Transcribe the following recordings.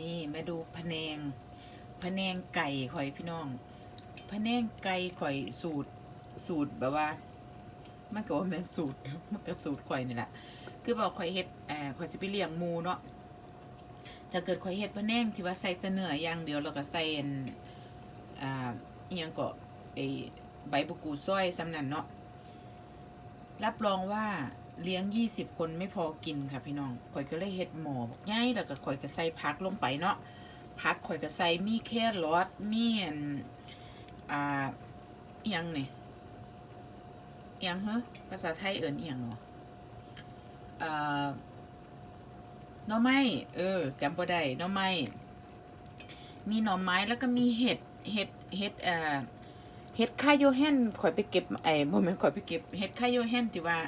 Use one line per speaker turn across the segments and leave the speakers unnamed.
นี่มาดูพะแนงพะแนงไก่ข่อยพี่น้องพะแนงไก่ข่อยสูตรสูตรแบบว่า มันก็ว่าแม่นสูตรมันก็สูตรข่อยนี่แหละคือบอกข่อยเฮ็ดเอ่อข่อยสิไปเลี้ยงหมูเนาะถ้าเกิดข่อยเฮ็ดพะแนงที่ว่าใส่ต่เนื้ออย่างเดียวแล้วก็ใส่อันอ่าอีหยังก็ไอใบบุกูซอยซ้ำนันเนาะรับรองว่า เลี้ยงยี่สิบคนไม่พอกินค่ะพี่น้องข่อยก็เลยเฮ็ดหมอบอกง่ายแล้วก็ข่อยก็ใส่ผักลงไปเนาะผักข่อยก็ใส่มีแครอทมีอันอ่าอหยังนี่อหยังเหรอภาษาไทยเอิ้นอหยังเนาะอ่าหน่อไม้เออจำบ่ได้หน่อไม้มีหน่อไม้แล้วก็มีเห็ดเห็ดเห็ดอ่าเห็ดคาโยแฮนข่อยไปเก็บไอ้บ่แม่นข่อยไปเก็บเห็ดคาโยแฮนที่ว่า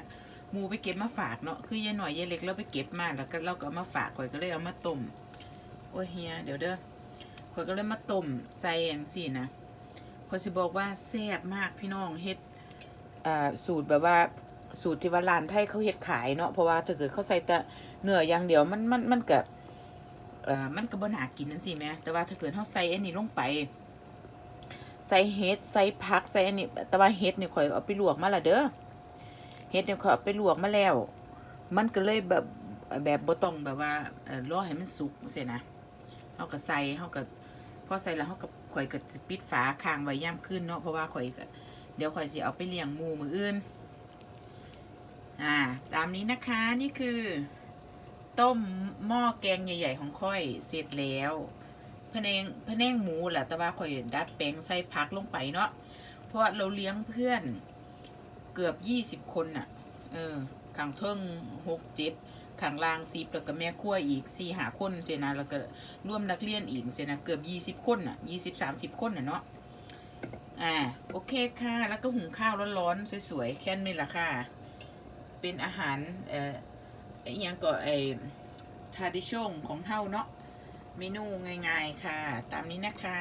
หมูไปเก็บมาฝากเนาะคือยายหน่อยยายเล็กเราไปเก็บมาแล้วก็เราก็เอามาฝากข่อยก็เลยเอามาต้มโอ้ยเฮียเดี๋ยวเด้อข่อยก็เลยมาต้มใส่จังซี่นะข่อยสิบอกว่าแซ่บมากพี่น้องเฮ็ดอ่าสูตรแบบว่าสูตรที่ว่าร้านไทยเขาเฮ็ดขายเนาะเพราะว่าถ้าเกิดเขาใส่แต่เนื้ออย่างเดียวมันมันมันก็เอ่อมันก็บ่น่ากินจังซี่แหมแต่ว่าถ้าเกิดเฮาใส่อันนี้ลงไปใส่เห็ดใส่ผักใส่อันนี้แต่ว่าเห็ดนี่ข่อยเอาไปลวกมาละเด้อ เห็ดเนี่ยเอาไปลวกมาแล้ว มันก็เลยแบบแบบบ่ต้องแบบว่าเอ่อรอให้มันสุกเสียนะเฮาก็ใส่เฮาก็พอใส่แล้วเฮาก็ข่อยก็สิปิดฝาค้างไว้ยามคืนเนาะเพราะว่าข่อยก็เดี๋ยวข่อยสิเอาไปเลี้ยงหมูมื้ออื่นอ่าตามนี้นะคะนี่คือ ต้มหม้อแกงใหญ่ ๆ ของค่อยเสร็จแล้วพะแนงพะแนงหมูแหละแต่ว่าข่อยดัดแปลงใส่ผักลงไปเนาะเพราะเราเลี้ยงเพื่อน เกือบยี่สิบคนน่ะ เออขังเทิงหกเจ็ดขังลางสิบแล้วก็แม่ครัวอีกสี่หาคนเจนะแล้วก็ร่วมนักเรียนอีกเจนะเกือบยี่สิบคนน่ะยี่สิบสามสิบคนน่ะเนาะอ่าโอเคค่ะ แล้วก็หุงข้าวร้อนๆสวยๆแค่นี้แหละค่ะ เป็นอาหารเอ่อไอ้ยังก็ไอ้ทาดิชงของเฮาเนาะเมนูง่ายๆค่ะ ตามนี้นะคะ